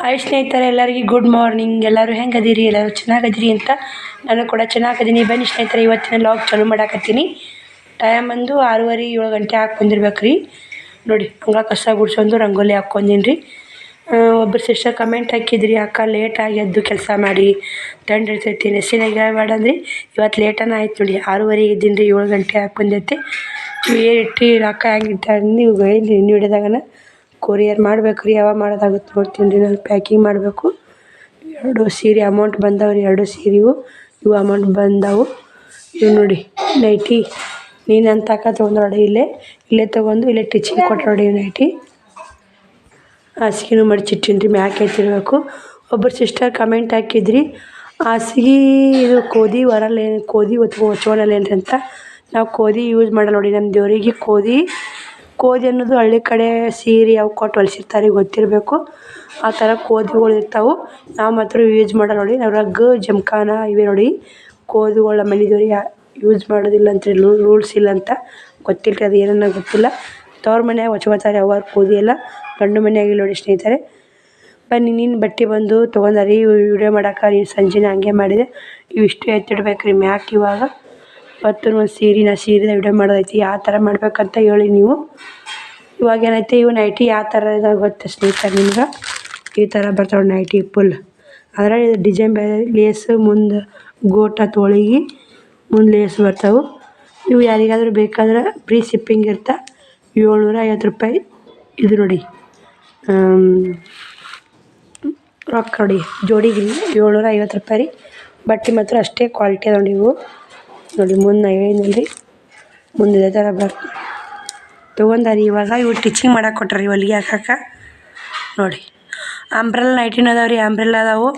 Hi ಸ್ನೇಹಿತರೆ, ಎಲ್ಲರಿಗೂ good morning ಎಲ್ಲರೂ ಹೆಂಗೆ ಅದೀರಿ ಎಲ್ಲರೂ ಚೆನ್ನಾಗದಿರಿ ಅಂತ ನಾನು ಕೂಡ ಚೆನ್ನಾಗದೀನಿ. ಬನ್ನಿ ಸ್ನೇಹಿತರೆ, ಇವತ್ತಿನ ಲಾಗ್ ಚಾಲು ಮಾಡಾಕತ್ತೀನಿ. ಟೈಮ್ ಬಂದು ಆರೂವರೆ ಏಳು ಗಂಟೆ ಹಾಕಿ ಬಂದಿರ್ಬೇಕು ರೀ ನೋಡಿ ಹಂಗ ಕಸ ಗುಡ್ಸೊಂದು, ರಂಗೋಲಿ ಹಾಕ್ಕೊಂಡೀನಿ ರೀ ಒಬ್ಬರು ಸಿಸ್ಟರ್ ಕಮೆಂಟ್ ಹಾಕಿದ್ರಿ, ಅಕ್ಕ ಲೇಟಾಗಿ ಎದ್ದು ಕೆಲಸ ಮಾಡಿ. ದಂಡ ಇರ್ತೈತಿ ನೆಸಿನಾಗ ಬೇಡ ಅಂದ್ರಿ ಇವತ್ತು ಲೇಟನ ಆಯ್ತು ನೋಡಿ. ಆರೂವರೆಗೆ ಇದ್ದೀನಿ ರೀ ಏಳು ಗಂಟೆ ಹಾಕಿ ಬಂದೈತಿ ಏನು ಇಟ್ಟು ಅಕ್ಕ ಹೆಂಗೆ ನೀವು ಇನ್ನು ಹಿಡಿದಾಗನ? ಕೊರಿಯರ್ ಮಾಡ್ಬೇಕು ರೀ, ಯಾವಾಗ ಮಾಡೋದಾಗುತ್ತೆ ನೋಡ್ತೀನಿ ರೀ, ನಾನು ಪ್ಯಾಕಿಂಗ್ ಮಾಡಬೇಕು. ಎರಡು ಸೀರೆ ಅಮೌಂಟ್ ಬಂದವು ರೀ, ಎರಡು ಸೀರೆವು ಇವು ಅಮೌಂಟ್ ಬಂದವು. ಇವು ನೋಡಿ ನೈಟಿ ನೀನು ಅಂತ ಅಕ್ಕ ತೊಗೊಂಡು ನೋಡಿ ಇಲ್ಲೇ ಇಲ್ಲೇ ತೊಗೊಂಡು, ಇಲ್ಲೇ ಟಿಚಿಂಗ್ ಕೊಟ್ಟು ನೋಡಿ ನೈಟಿ ಹಾಸಿಗೆನೂ ಮಡಚಿಟ್ಟಿನಿ ರೀ, ಮ್ಯಾಕೆ ಎತ್ತಿರಬೇಕು. ಒಬ್ಬರು ಸಿಸ್ಟರ್ ಕಮೆಂಟ್ ಹಾಕಿದ್ರಿ, ಹಾಸಿಗೆ ಇದು ಕೋದಿ ವರಲ್ಲೇನು ಕೋದಿ ಹೊತ್ಕೊ ಹೊಚ್ಕೊಳಲ್ಲೇನ್ರಿ ಅಂತ. ನಾವು ಕೋದಿ ಯೂಸ್ ಮಾಡಲ್ಲ ನೋಡಿ ನಮ್ಮ ದೇವರಿಗೆ ಕೋದಿ ಕೋದಿ ಅನ್ನೋದು ಹಳ್ಳಿ ಕಡೆ ಸೀರೆ ಅವು ಕೊಟ್ಟು ಹೊಲ್ಸಿರ್ತಾರೆ ಗೊತ್ತಿರಬೇಕು. ಆ ಥರ ಕೋದಿಗಳು ಇರ್ತಾವೆ. ನಾವು ಮಾತ್ರ ಯೂಸ್ ಮಾಡಲ್ಲ ನೋಡಿ. ನಾವು ರಗ್ಗು ಜಮಖಾನ ಇವೆ ನೋಡಿ. ಕೋದಿಗಳ ನಮ್ಮ ದೇವ್ರಿಗೆ ಯೂಸ್ ಮಾಡೋದಿಲ್ಲ ಅಂತ ರೂಲ್ಸ್ ಇಲ್ಲ ಅಂತ ಗೊತ್ತಿಲ್ಲ ಅದು ಏನನ್ನ ಗೊತ್ತಿಲ್ಲ. ತವ್ರ ಮನ್ಯಾಗ ಹೊಚ್ಕೊತಾರೆ ಅವ್ವಾರು ಕೋದಿ ಎಲ್ಲ ಗಂಡು ಮನ್ಯಾಗ ಇಲ್ಲಿ ನೋಡಿ ಸ್ನೇಹಿತರೆ. ಬನ್ನಿ, ನೀನು ಬಟ್ಟೆ ಬಂದು ತೊಗೊಂಡಾರಿ ವಿಡಿಯೋ ಮಾಡೋಕೆ ಸಂಜೆನ ಹಂಗೆ ಮಾಡಿದೆ. ಇವಿಷ್ಟು ಎತ್ತಿಡ್ಬೇಕು ರೀ ಮ್ಯಾಕ್ ಇವಾಗ. ಮತ್ತು ಒಂದು ಸೀರೆ ನಾ ಸೀರೆದ ವಿಡಿಯೋ ಮಾಡೋದೈತಿ ಯಾವ ಥರ ಮಾಡ್ಬೇಕಂತ ಹೇಳಿ ನೀವು. ಇವಾಗ ಏನೈತೆ, ಇವು ನೈಟಿ ಯಾವ ಥರ ಇದಾವೆ ಗೊತ್ತ ಸ್ನೇಹಿತರೆ ನಿಮ್ಗೆ? ಈ ಥರ ಬರ್ತಾವೆ ನೈಟಿ ಫುಲ್. ಅದರ ಡಿಸೈನ್ ಬೇರೆ ಲೇಸ್ ಮುಂದೆ ಗೋಟ ತೊಳಿಗೆ ಮುಂದೆ ಲೇಸ್ ಬರ್ತಾವೆ. ನೀವು ಯಾರಿಗಾದರೂ ಬೇಕಾದ್ರೆ ಫ್ರೀ ಶಿಪ್ಪಿಂಗ್ ಇರ್ತಾ, ಏಳ್ನೂರ ಐವತ್ತು ರೂಪಾಯಿ ಇದು ನೋಡಿ. ರೊಕ್ಕ ನೋಡಿ, ಜೋಡಿಗೆ ಏಳ್ನೂರ ಐವತ್ತು ರೂಪಾಯಿ ರೀ. ಬಟ್ಟೆ ಮಾತ್ರ ಅಷ್ಟೇ ಕ್ವಾಲಿಟಿ ಅದಾವೆ ನೀವು ನೋಡಿ, ಮುಂದೆ ನಾ ಹೇಳಿದ್ನಲ್ಲ ರೀ ಮುಂದೆ ಇದೇ ಥರ ಬರ್ತದೆ ತೊಗೊಂಡಾರಿ ಇವಾಗ ಇವು ಟಿಚಿಂಗ್ ಮಾಡಕ್ಕೆ ಕೊಟ್ಟಾರ ಹೊಲಿಗೆ ಹಾಕಕ್ಕೆ. ನೋಡಿ ಅಂಬ್ರೆಲ್ಲ ನೈಟಿನ ಅದಾವೆ ರೀ ಅಂಬ್ರೆಲ್ಲ ಅದಾವು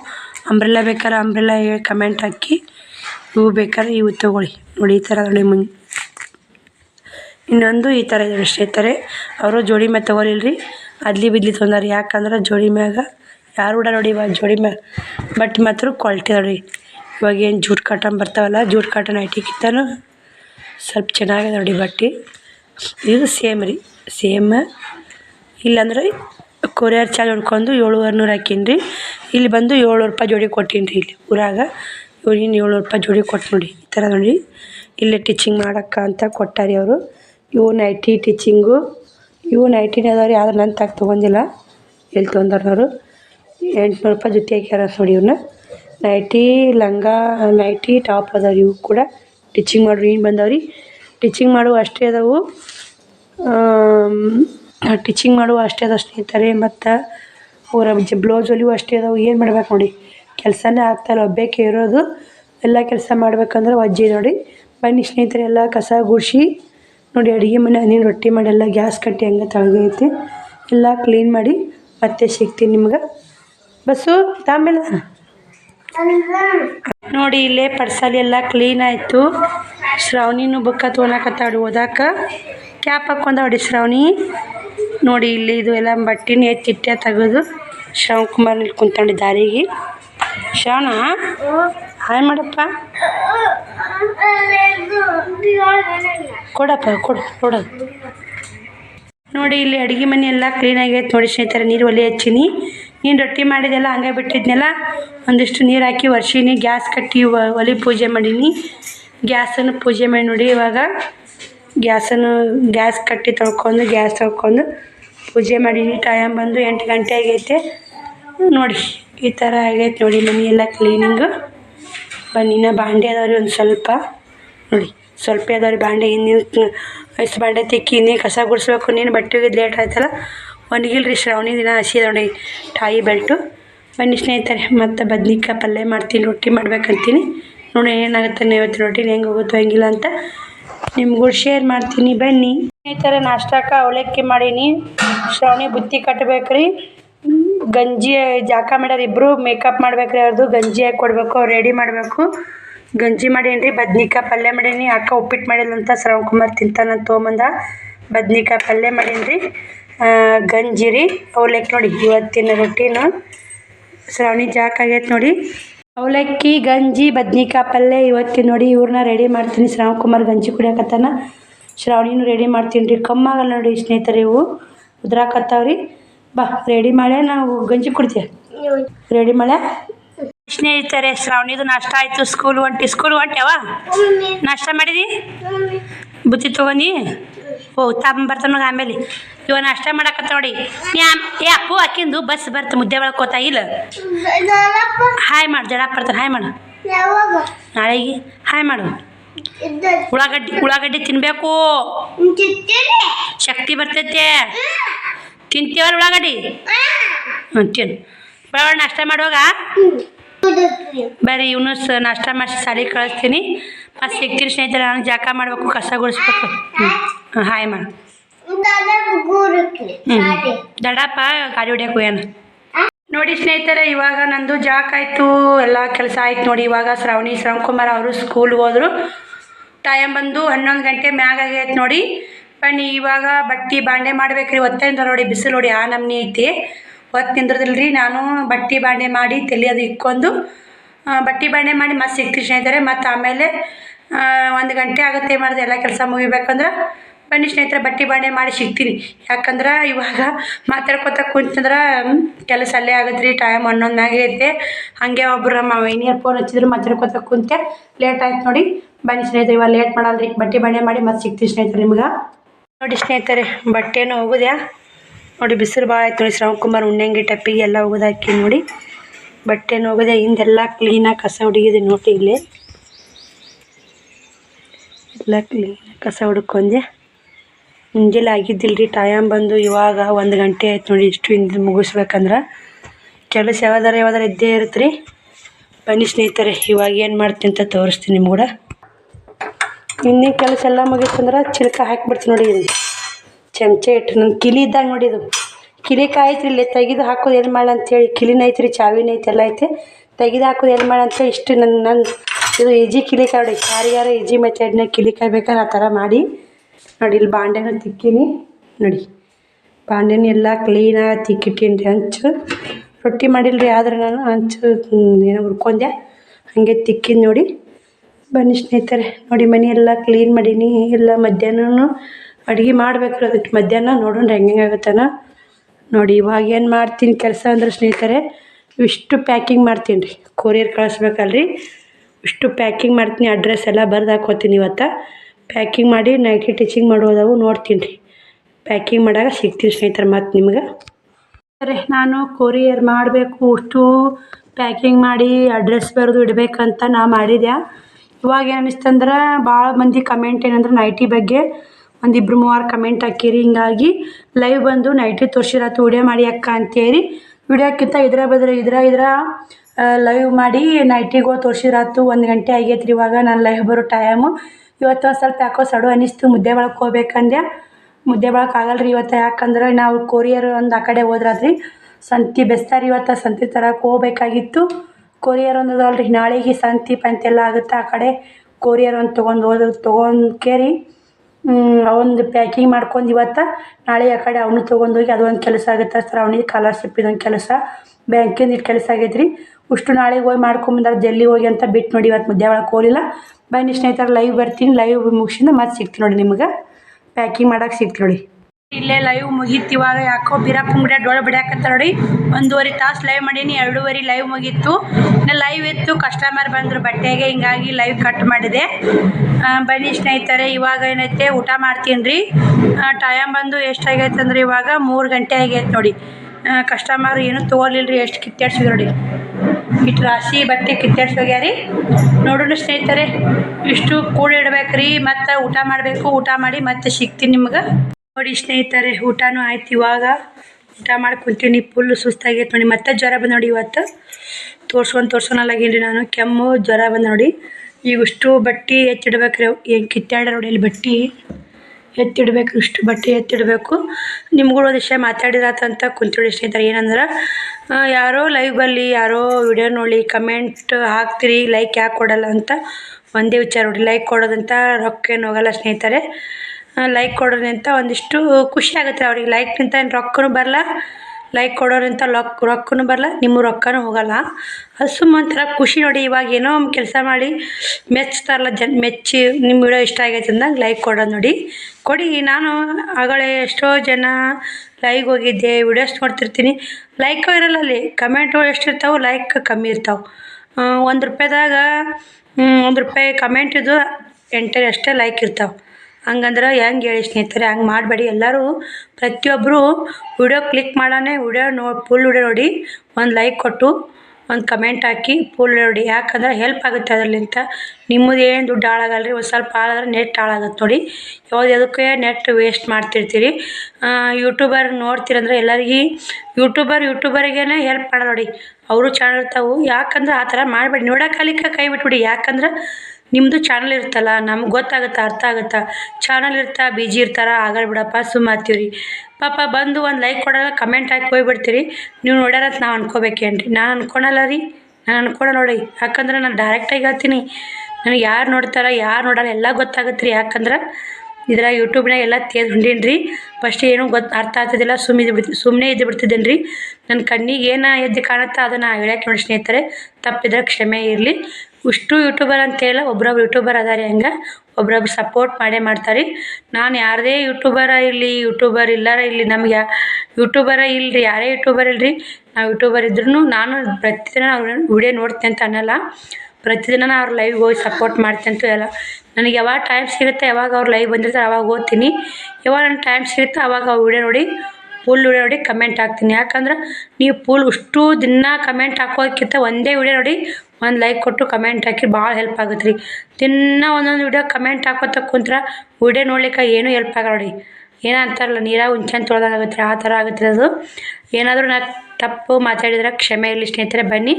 ಅಂಬ್ರೆಲ್ಲ ಬೇಕಾದ್ರೆ ಅಂಬ್ರೆಲ್ಲ ಕಮೆಂಟ್ ಹಾಕಿ, ಇವು ಬೇಕಾದ್ರೆ ಇವು ತೊಗೊಳ್ಳಿ. ನೋಡಿ, ಈ ಥರ ನೋಡಿ ಮುಂದೆ. ಇನ್ನೊಂದು ಈ ಥರ ಇದೆ ಇರ್ತಾರೆ ಅವರು ಜೋಡಿ ಮ್ಯಾಗ ತೊಗೊಲಿಲ್ಲ ರೀ ಅದ್ಲಿ ಬಿದ್ಲಿ ತೊಂದಾರಿ ಯಾಕಂದ್ರೆ ಜೋಡಿ ಮ್ಯಾಗ ಯಾರು ಕೂಡ ನೋಡಿ, ಇವಾಗ ಜೋಡಿ ಮ್ಯಾಗ ಬಟ್ ಮಾತ್ರ ಕ್ವಾಲಿಟಿ ನೋಡಿ ಇವಾಗ ಏನು ಜೂಟ್ ಕಾಟನ್ ಬರ್ತಾವಲ್ಲ, ಜೂಟ್ ಕಾಟನ್ ಐಟಿಗಿಂತನೂ ಸ್ವಲ್ಪ ಚೆನ್ನಾಗಿದೆ ನೋಡಿ ಬಟ್ಟೆ. ಇದು ಸೇಮ್ ರೀ, ಸೇಮ್. ಇಲ್ಲಾಂದ್ರೆ ಕೊರಿಯರ್ ಚಾರ್ಜ್ ಹೊಡ್ಕೊಂಡು ಏಳುವರೆ ನೂರು ಹಾಕೀನಿ ಇಲ್ಲಿ ಬಂದು ಏಳ್ನೂರು ರೂಪಾಯಿ ಜೋಡಿ ಕೊಟ್ಟೀನಿ ರೀ ಇಲ್ಲಿ ಊರಾಗ. ಇವ್ರಿಗೆ ಏಳ್ನೂರು ರೂಪಾಯಿ ಜೋಡಿ ಕೊಟ್ಟು ನೋಡಿ, ಈ ಥರ ನೋಡಿ. ಇಲ್ಲೇ ಟೀಚಿಂಗ್ ಮಾಡೋಕ್ಕ ಅಂತ ಕೊಟ್ಟಾರಿ ಅವರು. ಇವು ನೈಟಿ ಟೀಚಿಂಗು ಇವು ನೈಟಿನೇ ಅದಾವ್ರಿ, ಆದ್ರೆ ನನ್ನ ತಾಗ ತೊಗೊಂಡಿಲ್ಲ. ಎಲ್ಲಿ ತೊಗೊಂಡಾರನವರು ಎಂಟುನೂರು ರೂಪಾಯಿ ಜೊತೆ ಹಾಕ್ಯಾರ ನೋಡಿ ಇವನ್ನ ನೈಟಿ, ಲಂಗ, ನೈಟಿ, ಟಾಪ್ ಅದಾವೆ ಇವು ಕೂಡ. ಟಿಚಿಂಗ್ ಮಾಡ್ರಿ ಏನು ಬಂದವ್ರಿ. ಟಿಚಿಂಗ್ ಮಾಡುವ ಅಷ್ಟೇ ಅದಾವು. ಟಿಚಿಂಗ್ ಮಾಡುವ ಅಷ್ಟೇ ಅದಾವ ಸ್ನೇಹಿತರೆ. ಮತ್ತು ಅವರ ಬ್ಲೌಸ್ ಹೊಲಿಯು ಅಷ್ಟೇ ಅದಾವೆ. ಏನು ಮಾಡ್ಬೇಕು ನೋಡಿ. ಕೆಲಸನೇ ಆಗ್ತಾಯಿಲ್ಲ ಒಬ್ಬೇಕೆ ಇರೋದು. ಎಲ್ಲ ಕೆಲಸ ಮಾಡ್ಬೇಕಂದ್ರೆ ಅಜ್ಜಿ ನೋಡಿ. ಬನ್ನಿ ಸ್ನೇಹಿತರೆ, ಎಲ್ಲ ಕಸ ಗುಡಿಸಿ. ನೋಡಿ, ಅಡುಗೆ ಮನೆ ನೀನು ರೊಟ್ಟಿ ಮಾಡಿ, ಎಲ್ಲ ಗ್ಯಾಸ್ ಕಟ್ಟಿ ಹಂಗೆ ತೊಳಗೈತಿ ಐತಿ ಎಲ್ಲ ಕ್ಲೀನ್ ಮಾಡಿ ಮತ್ತೆ ಸಿಗ್ತೀನಿ ನಿಮ್ಗೆ. ಬಸ್ಸು, ಆಮೇಲೆ ನೋಡಿ, ಇಲ್ಲೇ ಪರ್ಸಲ್ ಎಲ್ಲ ಕ್ಲೀನ್ ಆಯಿತು. ಶ್ರಾವಣಿನೂ ಬುಕ್ಕ ತೊಗೊಳಕತ್ತಾಡು ಓದಾಕ. ಕ್ಯಾಪ್ ಹಾಕ್ಕೊಂಡ ಹೊಡಿ ಶ್ರಾವಣಿ. ನೋಡಿ, ಇಲ್ಲಿ ಇದು ಎಲ್ಲ ಬಟ್ಟಿನ ಎತ್ತಿಟ್ಟೆ ತೆಗೆದು. ಶ್ರವಣ್ ಕುಮಾರ್ ಇಲ್ಲಿ ದಾರಿಗೆ. ಶ್ರವಣ, ಹಾಯ್ ಮಾಡಪ್ಪ. ಕೊಡಪ್ಪ, ಕೊಡು ಕೊಡು. ನೋಡಿ, ಇಲ್ಲಿ ಅಡುಗೆ ಮನೆ ಎಲ್ಲ ಕ್ಲೀನ್ ಆಗೈತೆ ನೋಡಿ ಸ್ನೇಹಿತರೆ, ನೀರು ಒಲೆ ಹಚ್ಚೀನಿ. ನೀನು ರೊಟ್ಟಿ ಮಾಡಿದೆಲ್ಲ ಹಂಗೆ ಬಿಟ್ಟಿದ್ನೆಲ್ಲ? ಒಂದಿಷ್ಟು ನೀರು ಹಾಕಿ ವರ್ಷಿನಿ ಗ್ಯಾಸ್ ಕಟ್ಟಿ ಒಲಿ ಪೂಜೆ ಮಾಡೀನಿ. ಗ್ಯಾಸನ್ನು ಪೂಜೆ ಮಾಡಿ ನೋಡಿ, ಇವಾಗ ಗ್ಯಾಸನ್ನು, ಗ್ಯಾಸ್ ಕಟ್ಟಿ ತೊಳ್ಕೊಂಡು, ಗ್ಯಾಸ್ ತೊಳ್ಕೊಂಡು ಪೂಜೆ ಮಾಡೀನಿ. ಟೈಮ್ ಬಂದು ಎಂಟು ಗಂಟೆ ಆಗೈತೆ. ನೋಡಿ, ಈ ಥರ ಆಗೈತೆ ನೋಡಿ ಮನೆಯೆಲ್ಲ ಕ್ಲೀನಿಂಗು. ಬನ್ನಿ ಬಾಂಡೆ ಅದಾವ್ರಿ ಒಂದು ಸ್ವಲ್ಪ. ನೋಡಿ, ಸ್ವಲ್ಪ ಅದಾವ್ರಿ ಬಾಂಡೆ. ಇನ್ನೇನು ಎಷ್ಟು ಬಾಂಡೆ ತಿಕ್ಕಿ ಇನ್ನೇನು ಕಸ ಗುಡಿಸ್ಬೇಕು ನೀನು ಬಟ್ಟೆ ಲೇಟ್ ಆಯ್ತಲ್ಲ? ಒಣಗಿಲ್ರಿ ಶ್ರಾವಣಿ ದಿನ, ಹಸಿ ನೋಡಿ ಟಾಯಿ ಬೆಲ್ಟು. ಬನ್ನಿ ಸ್ನೇಹಿತರೆ, ಮತ್ತು ಬದ್ನಿಕಾಯಿ ಪಲ್ಯ ಮಾಡ್ತೀನಿ, ರೊಟ್ಟಿ ಮಾಡ್ಬೇಕಂತೀನಿ. ನೋಡಿ ಏನಾಗುತ್ತೆ ಇವತ್ತು ರೊಟ್ಟಿ ಹೆಂಗೆ ಹೋಗುತ್ತೋ ಹೆಂಗಿಲ್ಲ ಅಂತ. ನಿಮ್ಗೂ ಶೇರ್ ಮಾಡ್ತೀನಿ, ಬನ್ನಿ. ಸ್ನೇಹಿತರೆ, ನಾಷ್ಟಕ್ಕೆ ಅವಲಕ್ಕಿ ಮಾಡೀನಿ. ಶ್ರಾವಣಿ ಬುತ್ತಿ ಕಟ್ಟಬೇಕ್ರಿ ಗಂಜಿ, ಜಾಕ ಮಾಡ್ಯಾರ ಇಬ್ಬರು ಮೇಕಪ್ ಮಾಡ್ಬೇಕ್ರಿ ಅವ್ರದ್ದು ಗಂಜಿ ಹಾಕಿ ಕೊಡಬೇಕು ರೆಡಿ ಮಾಡಬೇಕು. ಗಂಜಿ ಮಾಡೀನಿ ರೀ ಬದ್ನಿಕಾಯಿ ಪಲ್ಯ ಮಾಡೀನಿ. ಅಕ್ಕ ಉಪ್ಪಿಟ್ಟು ಮಾಡಿಲ್ಲ ಅಂತ ಶ್ರವಣ್ ಕುಮಾರ್ ತಿಂತಾನಂತ ತೊಗೊಂಬಂದ ಬದ್ನಿಕಾಯಿ ಪಲ್ಯ ಮಾಡೀನಿ ರೀ ಗಂಜಿ ರೀ ಅವಲಕ್ಕಿ ನೋಡಿ ಇವತ್ತಿನ ರೊಟ್ಟಿನ ಶ್ರಾವಣಿ ಜಾಕ್ ಆಗೈತೆ ನೋಡಿ. ಅವಲಕ್ಕಿ ಗಂಜಿ ಬದ್ನಿಕಾಯಿ ಪಲ್ಯ ಇವತ್ತಿನ ನೋಡಿ ಇವ್ರನ್ನ ರೆಡಿ ಮಾಡ್ತೀನಿ. ಶ್ರಾವಣ್ ಕುಮಾರ್ ಗಂಜಿ ಕುಡಿಯಾಕತ್ತಾನ. ಶ್ರಾವಣಿನೂ ರೆಡಿ ಮಾಡ್ತೀನಿ ರೀ. ಕಮ್ಮಾಗಲ್ಲ ನೋಡಿ ಸ್ನೇಹಿತರೆ ಇವು. ಉದ್ರಾಕತ್ತಾವ ರೀ ಬಾ ರೆಡಿ ಮಾಡೇ ನಾವು ಗಂಜಿ ಕುಡ್ತೀವಿ ರೆಡಿ ಮಾಡ್ಯ? ಸ್ನೇಹಿತರೆ ಶ್ರಾವಣಿದು ನಾಷ್ಟ ಆಯಿತು. ಸ್ಕೂಲ್ ಹೊಂಟಿ ಸ್ಕೂಲ್ ಹೊಂಟ್ಯಾವ ನಾಷ್ಟ ಮಾಡಿದಿ? ಬುತ್ತಿ ತೊಗೊಂಡು? ಓ ಬರ್ತಾನ ಆಮೇಲೆ. ಇವ ನಾಷ್ಟ ಮಾಡಕತ್ತ ನೋಡಿ. ಏ ಅಪ್ಪು ಅಕ್ಕಿಂದು ಬಸ್ ಬರ್ತ ಮುದ್ದೆ ಒಳಗೆ ಇಲ್ಲ. ಹಾಯ್ ಮಾಡು ಜಡ ಬರ್ತಾನೆ. ಹಾಯ್ ಮಾಡು. ನಾಳೆಗೆ. ಹಾಯ್ ಮಾಡು. ಉಳ್ಳಾಗಡ್ಡಿ ಉಳ್ಳಾಗಡ್ಡಿ ತಿನ್ಬೇಕು. ಶಕ್ತಿ ಬರ್ತೈತೆ. ತಿಂತೀವಲ್ಲ ಉಳ್ಳಾಗಡ್ಡಿ? ಹ್ಞೂ ತಿನ್ನು. ನಾಷ್ಟ ಮಾಡುವಾಗ ಬರೀ ಇವನು ಸ ನಾಷ್ಟ ಮಾಡಿಸಿ ಸಾಲಿ ಕಳಿಸ್ತೀನಿ. ಮತ್ತು ಸಿಗ್ತೀನಿ ಸ್ನೇಹಿತರೆ ನಾನು ಜಾಕ ಮಾಡಬೇಕು ಕಸ ಗುಡಿಸ್ಬೇಕು. ಹ್ಞೂ ಹಾಯ್ ಮಾಡು ದಡಪ್ಪ ಗಾಡಿ ಹೊಡಿಯಕ್ಕೆ ಹೋಗ್ಯಾನ. ನೋಡಿ ಸ್ನೇಹಿತರೆ ಇವಾಗ ನಂದು ಜಾಕ್ ಆಯಿತು. ಎಲ್ಲ ಕೆಲಸ ಆಯ್ತು ನೋಡಿ ಇವಾಗ ಶ್ರಾವಣಿ ಕುಮಾರ್ ಅವರು ಸ್ಕೂಲ್ಗೆ ಹೋದರು. ಟೈಮ್ ಬಂದು ಹನ್ನೊಂದು ಗಂಟೆ ಮ್ಯಾಗ ಆಗೈತೆ ನೋಡಿ. ಬನ್ನಿ ಇವಾಗ ಬಟ್ಟೆ ಬಾಂಡೆ ಮಾಡ್ಬೇಕ್ರಿ. ಒತ್ತಿಂದ ನೋಡಿ ಬಿಸಿಲು ನೋಡಿ ಆ ನಮ್ನಿ ಐತಿ. ಒತ್ತು ನಿಂದ್ರದಿಲ್ರಿ ನಾನು ಬಟ್ಟೆ ಬಾಂಡೆ ಮಾಡಿ ತಲೆ ಅದು ಇಕ್ಕೊಂಡು ಬಟ್ಟೆ ಬಾಂಡೆ ಮಾಡಿ ಮತ್ತೆ ಸಿಗ್ತೀವಿ ಸ್ನೇಹಿತರೆ. ಮತ್ತು ಆಮೇಲೆ ಒಂದು ಗಂಟೆ ಆಗುತ್ತೆ ಮಾಡಿದೆ? ಎಲ್ಲ ಕೆಲಸ ಮುಗಿಬೇಕಂದ್ರೆ ಬನ್ನಿ ಸ್ನೇಹಿತರೆ, ಬಟ್ಟೆ ಬಾಣೆ ಮಾಡಿ ಸಿಗ್ತೀನಿ. ಯಾಕಂದ್ರೆ ಇವಾಗ ಮಾತಾಡ್ಕೊತ ಕುಂತಂದ್ರೆ ಕೆಲಸ ಅಲ್ಲೇ ಆಗುತ್ತೆ ರೀ ಟೈಮ್ ಹನ್ನೊಂದು ಮ್ಯಾಗೆ ಐತೆ. ಹಾಗೆ ಒಬ್ರು ನಮ್ಮ ವೈನಿಯರ್ ಫೋನ್ ಹಚ್ಚಿದ್ರು, ಮಾತಾಡ್ಕೊತ ಕುಂತೆ ಲೇಟ್ ಆಯ್ತು ನೋಡಿ. ಬನ್ನಿ ಸ್ನೇಹಿತರೆ, ಇವಾಗ ಲೇಟ್ ಮಾಡಲ್ರಿ. ಬಟ್ಟೆ ಬಾಣೆ ಮಾಡಿ ಮತ್ತೆ ಸಿಗ್ತೀವಿ ಸ್ನೇಹಿತರೆ ನಿಮ್ಗೆ. ನೋಡಿ ಸ್ನೇಹಿತರೆ, ಬಟ್ಟೆನೂ ಹೋಗುದ್ಯಾ? ನೋಡಿ ಬಿಸಿಲು ಭಾಳ ಆಯ್ತು ನೋಡಿ, ಶ್ರವಣಕುಮಾರ್ ಉಣ್ಣಂಗಿ ಟಪ್ಪಿಗೆ ಎಲ್ಲ ಹೋಗೋದಾಕಿ ನೋಡಿ. ಬಟ್ಟೆನೂ ಹೋಗದೆ ಹಿಂದೆಲ್ಲ ಕ್ಲೀನಾಗಿ ಕಸ ಹುಡುಗಿದೆ ನೋಡಿ ಇಲ್ಲಿ. ಎಲ್ಲ ಕ್ಲೀನಾಗಿ ಕಸ ಹುಡ್ಕೊಂಡೆ ಮುಂಜಾನೆ ಆಗಿದ್ದಿಲ್ಲ ರೀ ಟೈಮ್ ಬಂದು ಇವಾಗ ಒಂದು ಗಂಟೆ ಆಯ್ತು ನೋಡಿ ಇಷ್ಟು ಹಿಂದೆ ಮುಗಿಸ್ಬೇಕಂದ್ರೆ. ಕೆಲಸ ಯಾವ್ದಾರ ಯಾವ್ದಾರ ಇದ್ದೇ ಇರುತ್ತೆ ರೀ ಬನ್ನಿ ಸ್ನೇಹಿತರೆ, ಇವಾಗ ಏನು ಮಾಡ್ತೀನಿ ಅಂತ ತೋರಿಸ್ತೀನಿ ನಿಮ್ಗೆ ಕೂಡ. ಇನ್ನೇನು ಕೆಲಸ ಎಲ್ಲ ಮುಗೀತಂದ್ರೆ ಚಿಲ್ಕ ಹಾಕಿಬಿಡ್ತೀನಿ ನೋಡಿ ಇದು ಚಮಚ ಇಟ್ಟು ನನ್ನ ಕಿಲಿ ಇದ್ದಾಗ ನೋಡಿ ಇದು. ಕಿಲಿ ಕಾಯ್ತು ಇಲ್ಲಿ, ತೆಗೆದು ಹಾಕೋದು ಏನು ಮಾಡ ಅಂತೇಳಿ ಕಿಲಿನ ಐತ್ರಿ, ಚಾವಿನ ಐತೆ, ಎಲ್ಲ ಐತೆ. ತೆಗೆದು ಹಾಕೋದು ಏನು ಮಾಡ ಅಂತ ಇಷ್ಟು ನನ್ನ ನನ್ನ ಇದು ಈಜಿ ಕಿಲಿಕಾಯಿ ನೋಡಿ. ಯಾರಿಗಾರ ಈಜಿ ಮೆಥಡ್ನಾಗ ಕಿಲಿಕಾಯಿ ಕಾಯ್ಬೇಕಾದ್ರೆ ಆ ಥರ ಮಾಡಿ. ನೋಡಿ, ಇಲ್ಲಿ ಬಾಂಡೆನ ತಿಕ್ಕೀನಿ. ನೋಡಿ, ಬಾಂಡೆನ ಎಲ್ಲ ಕ್ಲೀನಾಗಿ ತಿಕ್ಕಿಟ್ಟೀನಿ ಹಂಚು ರೊಟ್ಟಿ ಮಾಡಿಲ್ಲ ರೀ ಆದ್ರೆ ನಾನು ಹಂಚು ಏನೋ ಹುರ್ಕೊಂಡೆ. ಹಾಗೆ ತಿಕ್ಕಿನಿ ನೋಡಿ. ಬನ್ನಿ ಸ್ನೇಹಿತರೆ, ನೋಡಿ, ಮನೆ ಎಲ್ಲ ಕ್ಲೀನ್ ಮಾಡೀನಿ. ಎಲ್ಲ ಮಧ್ಯಾಹ್ನ ಅಡುಗೆ ಮಾಡ್ಬೇಕು ಅದಕ್ಕೆ. ಮಧ್ಯಾಹ್ನ ನೋಡೋಣ ಹೆಂಗೆ ಆಗುತ್ತಾನ. ನೋಡಿ, ಇವಾಗ ಏನು ಮಾಡ್ತೀನಿ ಕೆಲಸ ಅಂದ್ರೆ ಸ್ನೇಹಿತರೆ ಇಷ್ಟು ಪ್ಯಾಕಿಂಗ್ ಮಾಡ್ತೀನಿ ರೀ ಕೊರಿಯರ್ ಕಳಿಸ್ಬೇಕಲ್ರಿ. ಇಷ್ಟು ಪ್ಯಾಕಿಂಗ್ ಮಾಡ್ತೀನಿ ಅಡ್ರೆಸ್ ಎಲ್ಲ ಬರ್ದು ಹಾಕೋತೀನಿ ಇವತ್ತು. ಪ್ಯಾಕಿಂಗ್ ಮಾಡಿ ನೈಟಿ ಟೀಚಿಂಗ್ ಮಾಡೋದವು ನೋಡ್ತೀನಿ ರೀ. ಪ್ಯಾಕಿಂಗ್ ಮಾಡಾಗ ಸಿಗ್ತೀನಿ ಸ್ನೇಹಿತರೆ ಮತ್ತು ನಿಮ್ಗೆ. ಸರಿ, ನಾನು ಕೊರಿಯರ್ ಮಾಡಬೇಕು, ಅಷ್ಟು ಪ್ಯಾಕಿಂಗ್ ಮಾಡಿ ಅಡ್ರೆಸ್ ಬರೆದು ಇಡಬೇಕಂತ ನಾ ಮಾಡಿದ್ಯಾ? ಇವಾಗ ಏನು ಅನಿಸ್ತಂದ್ರೆ ಭಾಳ ಮಂದಿ ಕಮೆಂಟ್ ಏನಂದ್ರೆ ನೈಟಿ ಬಗ್ಗೆ ಒಂದಿಬ್ರು ಮೂವರು ಕಮೆಂಟ್ ಹಾಕಿರಿ. ಹಿಂಗಾಗಿ ಲೈವ್ ಬಂದು ನೈಟಿ ತೋರಿಸಿರತ್ತು ವಿಡಿಯೋ ಮಾಡಿ ಅಕ್ಕ ಅಂತೇಳಿ. ವಿಡಿಯೋಕ್ಕಿಂತ ಇದ್ರ ಬದ್ರೆ ಇದ್ರ ಇದ್ರ ಲೈವ್ ಮಾಡಿ ನೈಟಿಗೂ ತೋರಿಸಿರತ್ತು ಒಂದು ಗಂಟೆ ಆಗೈತ್ರಿ ಇವಾಗ. ನಾನು ಲೈವ್ ಬರೋ ಟೈಮು ಇವತ್ತು ಒಂದು ಸ್ವಲ್ಪ ಯಾಕೋ ಸಡು ಅನ್ನಿಸ್ತು ಮುದ್ದೆ ಒಳಗೆ ಹೋಗ್ಬೇಕಂದೆ. ಮುದ್ದೆ ಒಳಗೆ ಆಗಲ್ಲ ರೀ ಇವತ್ತು, ಯಾಕಂದ್ರೆ ನಾವು ಕೊರಿಯರ್ ಒಂದು ಆ ಕಡೆ ಹೋದ್ರಾದ್ರಿ ಸಂತಿ ಬೆಸ್ತಾರಿ ಇವತ್ತು, ಸಂತಿ ತರಕ್ಕೆ ಹೋಗ್ಬೇಕಾಗಿತ್ತು. ಕೊರಿಯರ್ ಒಂದು ಅದಲ್ಲ ರೀ ನಾಳೆಗೆ ಸಂತಿ ಪಂತಿ ಎಲ್ಲ ಆಗುತ್ತೆ ಆ ಕಡೆ. ಕೊರಿಯರ್ ಒಂದು ತೊಗೊಂಡು ಹೋದ ತೊಗೊಂಡು ಕೇರಿ ಅವೊಂದು ಪ್ಯಾಕಿಂಗ್ ಮಾಡ್ಕೊಂಡು ಇವತ್ತು, ನಾಳೆ ಆ ಕಡೆ ಅವನು ತೊಗೊಂಡೋಗಿ ಅದೊಂದು ಕೆಲಸ ಆಗುತ್ತೆ ಶ್ರಾವಣಿಗೆ ಸ್ಕಾಲರ್ಶಿಪ್ ಇದೊಂದು ಕೆಲಸ. ಬ್ಯಾಂಕಿಂದ ಇಟ್ಟು ಕೆಲಸ ಆಗೈತೆ ರೀ ಅಷ್ಟು ನಾಳೆಗೆ ಹೋಗಿ ಮಾಡ್ಕೊಂಬಂದ್ರೆ ಜಲ್ದಿ ಹೋಗಿ ಅಂತ ಬಿಟ್ಟು ನೋಡಿ ಇವತ್ತು ಮುದ್ದೆ ಒಳಗೆ ಬನ್ನಿ ಸ್ನೇಹಿತರೆ ಲೈವ್ ಬರ್ತೀನಿ ಲೈವ್ ಮುಗಿಸಿಂದ ಮತ್ತೆ ಸಿಗ್ತೀನಿ ನೋಡಿ ನಿಮ್ಗೆ. ಪ್ಯಾಕಿಂಗ್ ಮಾಡೋಕೆ ಸಿಗ್ತೀನಿ ನೋಡಿ. ಇಲ್ಲೇ ಲೈವ್ ಮುಗೀತು ಇವಾಗ ಯಾಕೋ ಬೀರಪ್ಪ ಡೊಳ್ಳು ಬಿಡಾಕತ್ತ ನೋಡಿ. ಒಂದೂವರೆ ತಾಸು ಲೈವ್ ಮಾಡೀನಿ, ಎರಡೂವರೆ ಲೈವ್ ಮುಗೀತು. ಲೈವ್ ಇತ್ತು ಕಸ್ಟಮರ್ ಬಂದರು ಬಟ್ಟೆಗೆ, ಹಿಂಗಾಗಿ ಲೈವ್ ಕಟ್ ಮಾಡಿದೆ. ಬನ್ನಿ ಸ್ನೇಹಿತರೆ, ಇವಾಗ ಏನೈತೆ, ಊಟ ಮಾಡ್ತೀನಿ ರೀ ಟೈಮ್ ಬಂದು ಎಷ್ಟಾಗೈತೆ ಅಂದ್ರೆ ಇವಾಗ ಮೂರು ಗಂಟೆ ಆಗೈತೆ ನೋಡಿ. ಕಸ್ಟಮರ್ ಏನೂ ತೊಗೊಲಿಲ್ಲ ರೀ ಎಷ್ಟು ಕಿತ್ತಾಡ್ಸಿದ್ರು ನೋಡಿ. ಇಟ್ಟು ರಾಶಿ, ಬಟ್ಟೆ ಕಿತ್ತಾಡ್ಸಿ ರೀ ನೋಡೋಣ ಸ್ನೇಹಿತರೆ, ಇಷ್ಟು ಕೂಡ ಇಡ್ಬೇಕು ರೀ ಮತ್ತು ಊಟ ಮಾಡಬೇಕು, ಊಟ ಮಾಡಿ ಮತ್ತೆ ಸಿಗ್ತೀನಿ ನಿಮ್ಗೆ. ನೋಡಿ ಸ್ನೇಹಿತರೆ, ಊಟನೂ ಆಯ್ತು ಇವಾಗ. ಊಟ ಮಾಡಿ ಕುಂತೀನಿ ಫುಲ್ ಸುಸ್ತಾಗೈತೆ ನೋಡಿ. ಮತ್ತೆ ಜ್ವರ ಬಂದು ನೋಡಿ ಇವತ್ತು. ತೋರ್ಸ್ಕೊಂಡು ರೀ ನಾನು. ಕೆಮ್ಮು, ಜ್ವರ ಬಂದು ನೋಡಿ. ಈಗ ಇಷ್ಟು ಬಟ್ಟೆ ಹೆಚ್ಚಿಡ್ಬೇಕ್ರಿ ಏನು ಕಿತ್ತಾಡ ನೋಡಿ ಇಲ್ಲಿ ಬಟ್ಟೆ. ಎತ್ತಿಡ್ಬೇಕು, ಇಷ್ಟು ಬಟ್ಟೆ ಎತ್ತಿಡಬೇಕು. ನಿಮ್ಗಳು ವಿಷಯ ಮಾತಾಡಿರತ್ತಂತ ಕುಂತಿಳಿ ಸ್ನೇಹಿತರೆ. ಏನಂದ್ರೆ ಯಾರೋ ಲೈವ್ ಬರಲಿ ಯಾರೋ ವಿಡಿಯೋ ನೋಡಲಿ ಕಮೆಂಟ್ ಹಾಕ್ತೀರಿ ಲೈಕ್ ಯಾಕೆ ಕೊಡಲ್ಲ ಅಂತ ಒಂದೇ ವಿಚಾರ ನೋಡಿ. ಲೈಕ್ ಕೊಡೋದಂತ ರೊಕ್ಕ ಏನು ಹೋಗಲ್ಲ ಸ್ನೇಹಿತರೆ. ಲೈಕ್ ಕೊಡೋದ್ರಿಂದ ಒಂದಿಷ್ಟು ಖುಷಿ ಆಗುತ್ತೆ ಅವ್ರಿಗೆ. ಲೈಕ್ನಿಂತ ಏನು ರೊಕ್ಕನೂ ಬರಲ್ಲ. ಲೈಕ್ ಕೊಡೋರಿಂತ ಲಕ್ ರೊಕ್ಕನೂ ಬರಲ್ಲ, ನಿಮ್ಮ ರೊಕ್ಕನೂ ಹೋಗಲ್ಲ. ಅದು ಸುಮ್ಮ ಒಂಥರ ಖುಷಿ ನೋಡಿ ಇವಾಗ ಏನೋ ಒಂದು ಕೆಲಸ ಮಾಡಿ ಮೆಚ್ತಾರಲ್ಲ ಜನ ಮೆಚ್ಚಿ ನಿಮ್ಮ ವಿಡಿಯೋ ಇಷ್ಟ ಆಗೈತೆ ಅಂದಾಗ ಲೈಕ್ ಕೊಡೋದು ನೋಡಿ. ಕೊಡಿ, ನಾನು ಆಗಳೇ ಎಷ್ಟೋ ಜನ ಲೈಕ್ ಹೋಗಿದ್ದೆ, ವಿಡಿಯೋಸ್ ನೋಡ್ತಿರ್ತೀನಿ. ಲೈಕು ಇರಲ್ಲ ಅಲ್ಲಿ ಕಮೆಂಟು ಎಷ್ಟಿರ್ತಾವೆ ಲೈಕ್ ಕಮ್ಮಿ ಇರ್ತಾವೆ. ಒಂದು ರೂಪಾಯಿದಾಗ ಒಂದು ರೂಪಾಯಿ ಕಮೆಂಟಿದು ಇದು ಅಷ್ಟೇ ಲೈಕ್ ಇರ್ತಾವೆ. ಹಂಗಂದ್ರೆ ಹೆಂಗೆ ಹೇಳಿ ಸ್ನೇಹಿತರೆ, ಹಂಗೆ ಮಾಡಬೇಡಿ. ಎಲ್ಲರೂ ಪ್ರತಿಯೊಬ್ಬರು ವಿಡಿಯೋ ಕ್ಲಿಕ್ ಮಾಡೋಣ ವಿಡಿಯೋ ನೋ ಫುಲ್ ವಿಡಿಯೋ ನೋಡಿ ಒಂದು ಲೈಕ್ ಕೊಟ್ಟು ಒಂದು ಕಮೆಂಟ್ ಹಾಕಿ ಫುಲ್ ನೋಡಿ. ಯಾಕಂದ್ರೆ ಹೆಲ್ಪ್ ಆಗುತ್ತೆ ಅದರಲ್ಲಿಂತ. ನಿಮ್ಮದು ಏನು ದುಡ್ಡು ಹಾಳಾಗಲ್ಲ ರೀ ಒಂದು ಸ್ವಲ್ಪ ಹಾಳಾದ್ರೆ ನೆಟ್ ಹಾಳಾಗತ್ತೆ ನೋಡಿ. ಯಾವ್ದು ಅದಕ್ಕೆ ನೆಟ್ ವೇಸ್ಟ್ ಮಾಡ್ತಿರ್ತೀರಿ? ಯೂಟ್ಯೂಬರ್ ನೋಡ್ತೀರಂದ್ರೆ ಎಲ್ಲರಿಗೆ ಯೂಟ್ಯೂಬರ್ ಯೂಟ್ಯೂಬರಿಗೇ ಹೆಲ್ಪ್ ಮಾಡೋ ನೋಡಿ. ಅವರು ಚಾನಲ್ ಇರ್ತಾವೆ ಯಾಕಂದ್ರೆ ಆ ಥರ ಮಾಡಬೇಡಿ. ನೋಡೋಕಾಲಿಕ್ಕೆ ಕೈ ಬಿಟ್ಬಿಡಿ. ಯಾಕಂದ್ರೆ ನಿಮ್ಮದು ಚಾನಲ್ ಇರುತ್ತಲ್ಲ, ನಮ್ಗೆ ಗೊತ್ತಾಗುತ್ತೆ, ಅರ್ಥ ಆಗುತ್ತೆ? ಚಾನಲ್ ಇರ್ತಾ ಬಿಜಿ ಇರ್ತಾರ ಆಗಲ್ಲ ಬಿಡಪ್ಪ ಸುಮ್ಮ ರೀ ಪಾಪ ಬಂದು ಒಂದು ಲೈಕ್ ಕೊಡಲ್ಲ ಕಮೆಂಟ್ ಹಾಕಿ ಹೋಗ್ಬಿಡ್ತೀರಿ. ನೀವು ನೋಡ್ಯಾರಂತ ನಾವು ಅನ್ಕೋಬೇಕೇನು ರೀ ನಾನು ಅನ್ಕೊಳಲ್ಲ ರೀ. ನಾನು ಅನ್ಕೊಳ ನೋಡಿ ಯಾಕಂದ್ರೆ ನಾನು ಡೈರೆಕ್ಟಾಗಿ ಹೇಳ್ತೀನಿ. ನನಗೆ ಯಾರು ನೋಡ್ತಾರೆ, ಯಾರು ನೋಡಲ್ಲ, ಎಲ್ಲ ಗೊತ್ತಾಗುತ್ತೆ ರೀ ಯಾಕಂದ್ರೆ ಇದ್ರಾಗ ಯೂಟ್ಯೂಬ್ನಾಗ ಎಲ್ಲ ತೇದ್ ರೀ ಫಸ್ಟ್ ಏನು ಗೊತ್ತು ಅರ್ಥ ಆಗ್ತದಿಲ್ಲ ಸುಮ್ಮನೆ ಇದು ಬಿಡ್ತಿ ಸುಮ್ಮನೆ ಇದ್ದು ಬಿಡ್ತಿದ್ದೇನೆ ರೀ ನನ್ನ ಕಣ್ಣಿಗೆ ಏನು ಎದ್ದು ಕಾಣುತ್ತೆ ಅದನ್ನು ಹೇಳಕ್ಕೆ ನೋಡಿ ಸ್ನೇಹಿತರೆ, ತಪ್ಪಿದ್ರೆ ಕ್ಷಮೆ ಇರಲಿ. ಇಷ್ಟು ಯೂಟ್ಯೂಬರ್ ಅಂತೇಳ ಒಬ್ರೊಬ್ರು ಯೂಟ್ಯೂಬರ್ ಅದಾರೆ ಹಂಗೆ, ಒಬ್ರೊಬ್ರು ಸಪೋರ್ಟ್ ಮಾಡೇ ಮಾಡ್ತಾರೆ. ನಾನು ಯಾರದೇ ಯೂಟ್ಯೂಬರ ಇರಲಿ ಯೂಟ್ಯೂಬರ್ ಇಲ್ಲಾರ ಇಲ್ಲಿ ನಮಗೆ ಯೂಟ್ಯೂಬರ ಇಲ್ಲರಿ ಯಾರೇ ಯೂಟ್ಯೂಬರ್ ಇಲ್ಲರಿ ನಾವು ಯೂಟ್ಯೂಬರ್ ಇದ್ರೂ ನಾನು ಪ್ರತಿದಿನ ಅವ್ರ ವಿಡಿಯೋ ನೋಡ್ತೀನಿ ಅಂತ ಅನ್ನಲ್ಲ. ಪ್ರತಿದಿನ ಅವ್ರ ಲೈವ್ಗೆ ಹೋಗಿ ಸಪೋರ್ಟ್ ಮಾಡ್ತೀನಿ ಅಂತ ಹೇಳಲ್ಲ ನನಗೆ ಯಾವಾಗ ಟೈಮ್ ಸಿಗುತ್ತೆ, ಯಾವಾಗ ಅವ್ರು ಲೈವ್ ಬಂದಿರ್ತಾರೆ, ಅವಾಗ ಓದ್ತೀನಿ. ಯಾವಾಗ ನನಗೆ ಟೈಮ್ ಸಿಗುತ್ತೆ, ಅವಾಗ ಅವ್ರು ವಿಡಿಯೋ ನೋಡಿ ಫುಲ್ ವಿಡಿಯೋ ನೋಡಿ ಕಮೆಂಟ್ ಹಾಕ್ತೀನಿ. ಯಾಕಂದ್ರೆ ನೀವು ಫುಲ್ ಅಷ್ಟು ದಿನ ಕಮೆಂಟ್ ಹಾಕೋದಕ್ಕಿಂತ ಒಂದೇ ವಿಡಿಯೋ ನೋಡಿ ಒಂದು ಲೈಕ್ ಕೊಟ್ಟು ಕಮೆಂಟ್ ಹಾಕಿ ಭಾಳ ಹೆಲ್ಪ್ ಆಗುತ್ತೆ ರೀ. ದಿನ ಒಂದೊಂದು ವಿಡಿಯೋ ಕಮೆಂಟ್ ಹಾಕೋತ ಕುಂತ್ರೆ ವಿಡಿಯೋ ನೋಡ್ಲಿಕ್ಕೆ ಏನೂ ಹೆಲ್ಪ್ ಆಗಲ್ಲ ನೋಡಿ ಏನೋ ಅಂತಾರಲ್ಲ, ನೀರಾಗ ಹುಂಚೆನ್ ತೊಳ್ದಂಗೆ ಆಗುತ್ತೆ ಆ ಥರ ಆಗುತ್ತೆ ಅದು. ಏನಾದರೂ ನಾ ತಪ್ಪು ಮಾತಾಡಿದ್ರೆ ಕ್ಷಮೆ ಇರಲಿ ಸ್ನೇಹಿತರೆ, ಬನ್ನಿ.